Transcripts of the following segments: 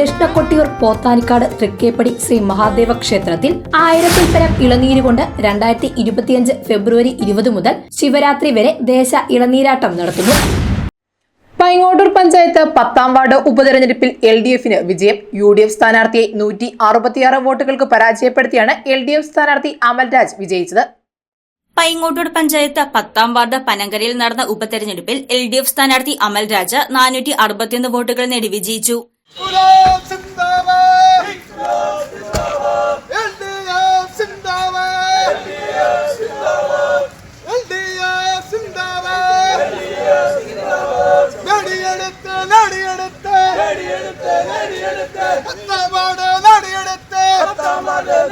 ദക്ഷിണ കൊട്ടിയൂർ പോത്താനിക്കാട് തൃക്കേപ്പടി ശ്രീ മഹാദേവ ക്ഷേത്രത്തിൽ ആയിരത്തിൽ പരം ഇളനീര് കൊണ്ട് രണ്ടായിരത്തി ഇരുപത്തിയഞ്ച് ഫെബ്രുവരി ഇരുപത് മുതൽ ശിവരാത്രി വരെ ദേശ ഇളനീരാട്ടം നടത്തുന്നു. പൈങ്ങോട്ടൂർ പഞ്ചായത്ത് പത്താം വാർഡ് ഉപതെരഞ്ഞെടുപ്പിൽ എൽ ഡി എഫിന് വിജയം. യു ഡി എഫ് സ്ഥാനാർത്ഥിയെ നൂറ്റി അറുപത്തിയാറ് വോട്ടുകൾക്ക് പരാജയപ്പെടുത്തിയാണ് എൽ ഡി എഫ് സ്ഥാനാർത്ഥി അമൽരാജ് വിജയിച്ചത്. പൈങ്ങോട്ടൂർ പഞ്ചായത്ത് പത്താം വാർഡ് പനങ്കരയിൽ നടന്ന ഉപതെരഞ്ഞെടുപ്പിൽ എൽ ഡി എഫ് സ്ഥാനാർത്ഥി അമൽ രാജ നാനൂറ്റി അറുപത്തിയൊന്ന് വോട്ടുകൾ നേടി വിജയിച്ചു.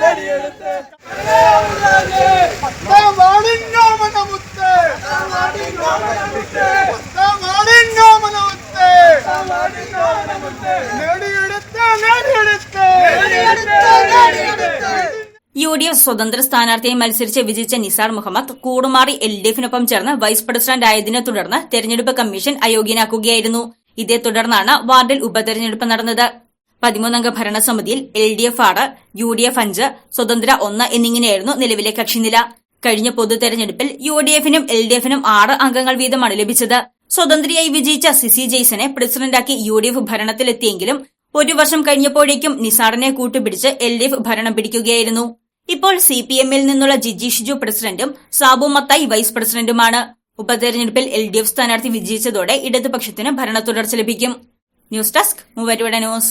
നടിയെടുത്ത്. പത്താമാടിങ്ങോമനമുത്ത് പത്താമാടിങ്ങോമനമുത്ത് നേടിയെടുത്ത്. നേടിയെടുത്ത്. നേടിയെടുത്ത് യു ഡി എഫ് സ്വതന്ത്ര സ്ഥാനാർത്ഥിയെ മത്സരിച്ച് വിജയിച്ച നിസാർ മുഹമ്മദ് കൂടുമാറി എൽ ഡി എഫിനൊപ്പം ചേർന്ന് വൈസ് പ്രസിഡന്റ് ആയതിനെ തുടർന്ന് തെരഞ്ഞെടുപ്പ് കമ്മീഷൻ അയോഗ്യനാക്കുകയായിരുന്നു. ഇതേ തുടർന്നാണ് വാർഡിൽ ഉപതെരഞ്ഞെടുപ്പ് നടന്നത്. പതിമൂന്നംഗ ഭരണസമിതിയിൽ എൽ ഡി എഫ് ആറ് യു ഡി എഫ് അഞ്ച് സ്വതന്ത്ര ഒന്ന് എന്നിങ്ങനെയായിരുന്നു നിലവിലെ കക്ഷിനില. കഴിഞ്ഞ പൊതു തെരഞ്ഞെടുപ്പിൽ യു ഡി എഫിനും എൽ ഡി എഫിനും ആറ് അംഗങ്ങൾ വീതമാണ് ലഭിച്ചത്. സ്വതന്ത്രയായി വിജയിച്ച സിസി ജെയ്സനെ പ്രസിഡന്റാക്കി യു ഡി എഫ് ഭരണത്തിലെത്തിയെങ്കിലും ഒരു വർഷം കഴിഞ്ഞപ്പോഴേക്കും നിസാറിനെ കൂട്ടുപിടിച്ച് എൽ ഡി എഫ് ഭരണം പിടിക്കുകയായിരുന്നു. ഇപ്പോൾ സി പി എമ്മിൽ നിന്നുള്ള ജിജി ഷിജു പ്രസിഡന്റും സാബു മത്തായി വൈസ് പ്രസിഡന്റുമാണ്. ഉപതെരഞ്ഞെടുപ്പിൽ എൽ ഡി എഫ് സ്ഥാനാർത്ഥി വിജയിച്ചതോടെ ഇടതുപക്ഷത്തിന് ഭരണ തുടർച്ച ലഭിക്കും. ന്യൂസ് ഡെസ്ക് മൂവരുടെ ന്യൂസ്.